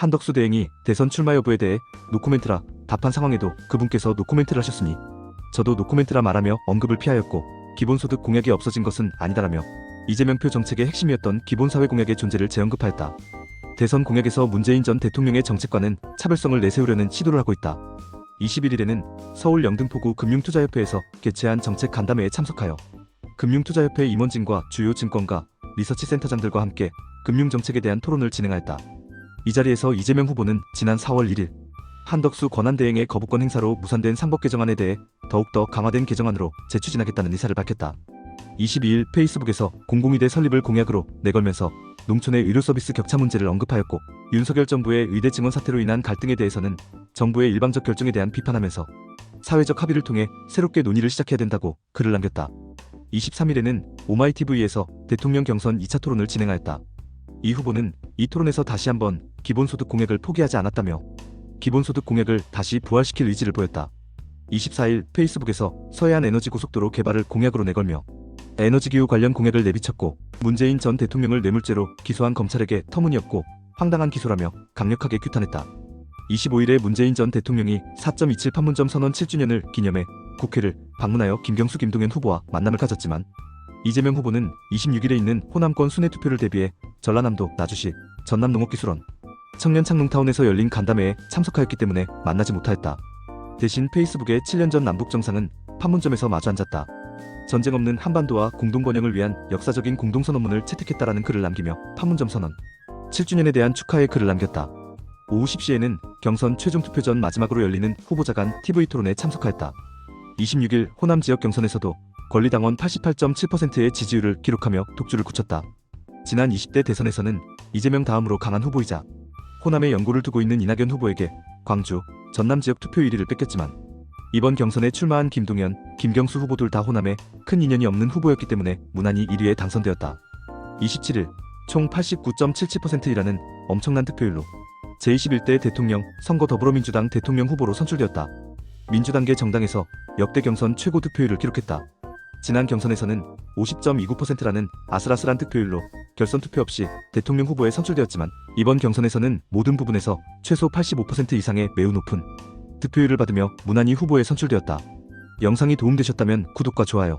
한덕수 대행이 대선 출마 여부에 대해 노코멘트라 답한 상황에도 그분께서 노코멘트를 하셨으니 저도 노코멘트라 말하며 언급을 피하였고 기본소득 공약이 없어진 것은 아니다라며 이재명표 정책의 핵심이었던 기본사회 공약의 존재를 재언급하였다. 대선 공약에서 문재인 전 대통령의 정책과는 차별성을 내세우려는 시도를 하고 있다. 21일에는 서울 영등포구 금융투자협회에서 개최한 정책 간담회에 참석하여 금융투자협회 임원진과 주요 증권가, 리서치 센터장들과 함께 금융정책에 대한 토론을 진행하였다. 이 자리에서 이재명 후보는 지난 4월 1일 한덕수 권한대행의 거부권 행사로 무산된 상법 개정안에 대해 더욱더 강화된 개정안으로 재추진하겠다는 의사를 밝혔다. 22일 페이스북에서 공공의대 설립을 공약으로 내걸면서 농촌의 의료 서비스 격차 문제를 언급하였고 윤석열 정부의 의대 증원 사태로 인한 갈등에 대해서는 정부의 일방적 결정에 대한 비판하면서 사회적 합의를 통해 새롭게 논의를 시작해야 된다고 글을 남겼다. 23일에는 오마이TV에서 대통령 경선 2차 토론을 진행하였다. 이 후보는 이 토론에서 다시 한번 기본소득 공약을 포기하지 않았다며 기본소득 공약을 다시 부활시킬 의지를 보였다. 24일 페이스북에서 서해안 에너지 고속도로 개발을 공약으로 내걸며 에너지기후 관련 공약을 내비쳤고 문재인 전 대통령을 뇌물죄로 기소한 검찰에게 터무니없고 황당한 기소라며 강력하게 규탄했다. 25일에 문재인 전 대통령이 4.27 판문점 선언 7주년을 기념해 국회를 방문하여 김경수 김동연 후보와 만남을 가졌지만 이재명 후보는 26일에 있는 호남권 순회 투표를 대비해 전라남도 나주시 전남 농업기술원 청년 창농타운에서 열린 간담회에 참석하였기 때문에 만나지 못하였다. 대신 페이스북에 7년 전 남북 정상은 판문점에서 마주 앉았다. 전쟁 없는 한반도와 공동 번영을 위한 역사적인 공동 선언문을 채택했다라는 글을 남기며 판문점 선언 7주년에 대한 축하의 글을 남겼다. 오후 10시에는 경선 최종 투표 전 마지막으로 열리는 후보자 간 TV 토론에 참석하였다. 26일 호남 지역 경선에서도 권리당원 88.7%의 지지율을 기록하며 독주를 굳혔다. 지난 20대 대선에서는 이재명 다음으로 강한 후보이자 호남에 연고를 두고 있는 이낙연 후보에게 광주, 전남 지역 투표 1위를 뺏겼지만 이번 경선에 출마한 김동연, 김경수 후보 둘 다 호남에 큰 인연이 없는 후보였기 때문에 무난히 1위에 당선되었다. 27일 총 89.77%이라는 엄청난 득표율로 제21대 대통령 선거 더불어민주당 대통령 후보로 선출되었다. 민주당계 정당에서 역대 경선 최고 득표율을 기록했다. 지난 경선에서는 50.29%라는 아슬아슬한 득표율로 결선 투표 없이 대통령 후보에 선출되었지만 이번 경선에서는 모든 부분에서 최소 85% 이상의 매우 높은 득표율을 받으며 무난히 후보에 선출되었다. 영상이 도움되셨다면 구독과 좋아요,